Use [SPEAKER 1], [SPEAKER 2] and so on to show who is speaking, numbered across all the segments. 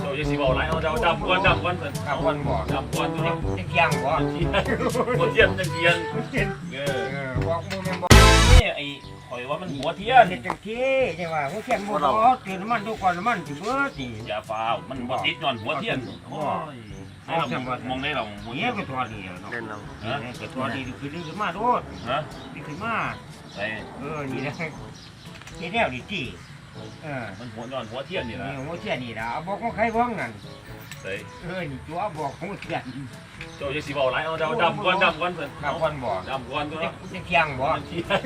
[SPEAKER 1] เราจะสิบอกไรเอาเดาดำก่อนดำก่อนเพิ่น
[SPEAKER 2] ดำก่อนบ่
[SPEAKER 1] ดำก่อนตัวนี้
[SPEAKER 2] เที่ยงบ่
[SPEAKER 1] หัวเทียนจังเทียนเออ
[SPEAKER 2] เออบอกมึงแม่นบ่
[SPEAKER 1] นี่ไอ้ข่อยว่ามันหัวเทียน
[SPEAKER 2] เฮ็ดจังซี่จังว่าหัวเทียนบ่รอตื่นน้ำมันดูก่อนน้ำมันสิเบิดนี่
[SPEAKER 1] อย่าฟ้าวมันบ่ติดย้อนหัวเทียนโอ้ยให้เรามองได้เราหัว
[SPEAKER 2] เหี้
[SPEAKER 1] เที
[SPEAKER 2] ย
[SPEAKER 1] ยน
[SPEAKER 2] ก็ตัวดีเนาะ
[SPEAKER 3] เล่นเรา
[SPEAKER 1] ฮะ
[SPEAKER 2] ก็ตัวดีคือดึงขึ้นมาโดด
[SPEAKER 1] ฮะ
[SPEAKER 2] ดึงขึ้นมา
[SPEAKER 1] ไอ้
[SPEAKER 2] เออนี่แหละนี่แนวดีจี เออ
[SPEAKER 1] มันหัวย้อนหัวเทียนนี่
[SPEAKER 2] นี่
[SPEAKER 1] ล่ะ
[SPEAKER 2] หัวเทียนนี่ล่ะเอาบอกของใครบ้องนั่น
[SPEAKER 1] ใส่
[SPEAKER 2] เออนี่ตัวบอกของเทียน
[SPEAKER 1] เจ้าจะสิบอกไรเอาเดาดำก่อนดำก่อนเพิ่น
[SPEAKER 2] ดำก่อนบ่
[SPEAKER 1] ดำก่อนตัว
[SPEAKER 2] จะ
[SPEAKER 1] เนาะ
[SPEAKER 2] จะเที่ยงบ่
[SPEAKER 1] เทียน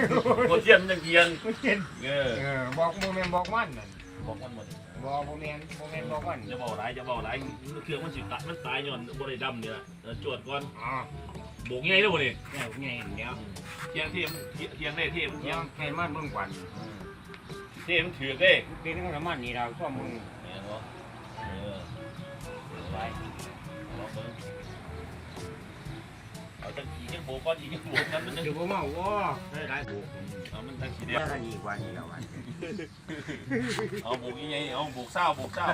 [SPEAKER 1] หัวเทียนจังเทียน
[SPEAKER 2] หัวเทียน
[SPEAKER 1] เออ
[SPEAKER 2] เออบอกมึงแม่นบอกมันนั่น
[SPEAKER 1] บอกมันหมด
[SPEAKER 2] บอกบ่แม่นบ่แม่นบอกมัน
[SPEAKER 1] จะบอกไรจะบอกไรเครื่องมันสิตะมันตายย้อนบ่ได้ดำเนี่ยจวดก่อน
[SPEAKER 2] อ๋อ
[SPEAKER 1] โบกไงเด้อบ่นี่
[SPEAKER 2] แนวไงเดี๋ยว
[SPEAKER 1] เทียงเทียมเทียงได้เทียม
[SPEAKER 2] เดี๋
[SPEAKER 1] เที
[SPEAKER 2] ย
[SPEAKER 1] ยวง
[SPEAKER 2] แค่มันเบิ่งก่อน
[SPEAKER 1] เทียมถือได้
[SPEAKER 2] เป็นของน้ำมันนี่เราก็มึง
[SPEAKER 1] เนี่ยเนาะเออไปลองเบิ่งเอาจังขี่จังโบกก่อนขี่จังโบกกันมันจัง
[SPEAKER 2] เดี๋ยวบ่เมาบ่ได้หลายบุก
[SPEAKER 1] เอามันจังขี่เดี
[SPEAKER 2] เดี๋
[SPEAKER 1] ย
[SPEAKER 2] ยววนี่กว่านี่แล้วอัน
[SPEAKER 1] เอาโบกยังไงเอาโบกเศร้าโบกเศร้า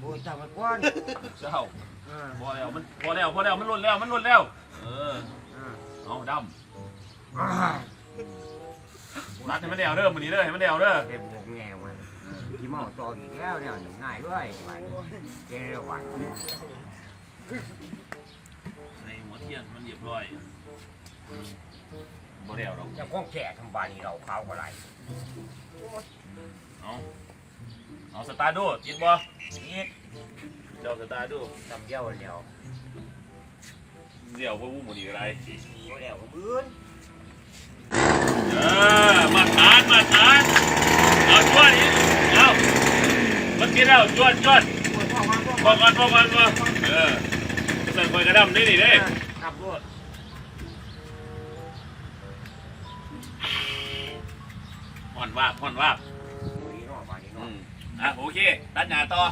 [SPEAKER 2] โอ้ยจังมันก่อน
[SPEAKER 1] โบกเศร้า
[SPEAKER 2] เออ
[SPEAKER 1] พอแล้วมันพอแล้วพอแล้วมันหล่นแล้วมันหล่นแล้ว เออ
[SPEAKER 2] เออ
[SPEAKER 1] เอาด
[SPEAKER 2] อ่าำ
[SPEAKER 1] รัดให้มันเดียวเด้อมันนี้เด้อให้มันเดียวเด้อ
[SPEAKER 2] เต็มบุกแง่มันที่เมาต่ออีกแล้วเนี่ยง่ายด้วยว่าเจ้าว่า
[SPEAKER 1] ในหัวเทียนมันเรียบร้อยบ่แล้วดอก
[SPEAKER 2] จะก้องแก่ทำบานนี่เราเขาก็ไร
[SPEAKER 1] เอาเอาสตาร์ทดูยินบ่
[SPEAKER 2] นี่
[SPEAKER 1] เจ้าสตาร์ทดู
[SPEAKER 2] ทำเดียวเดียว
[SPEAKER 1] เดี๋ยวว่าวู้หมดอีกอะไร
[SPEAKER 2] บ่แล้วบื้น
[SPEAKER 1] เออมาทานมาทานเอาจวดอีกเอามัน กินแล้วจวดจวด
[SPEAKER 2] พ่อมาพ่อ
[SPEAKER 1] พอก่อนพอก่อนพอเออใส่คอยกระดำนี่นี่เด้
[SPEAKER 2] ขับรถ
[SPEAKER 1] ห่อนวาบห่อนวาบ
[SPEAKER 2] นี่เนาะบานนี่
[SPEAKER 1] อื
[SPEAKER 2] เนาะ
[SPEAKER 1] มอะโอเค ตัดหน้าต่อ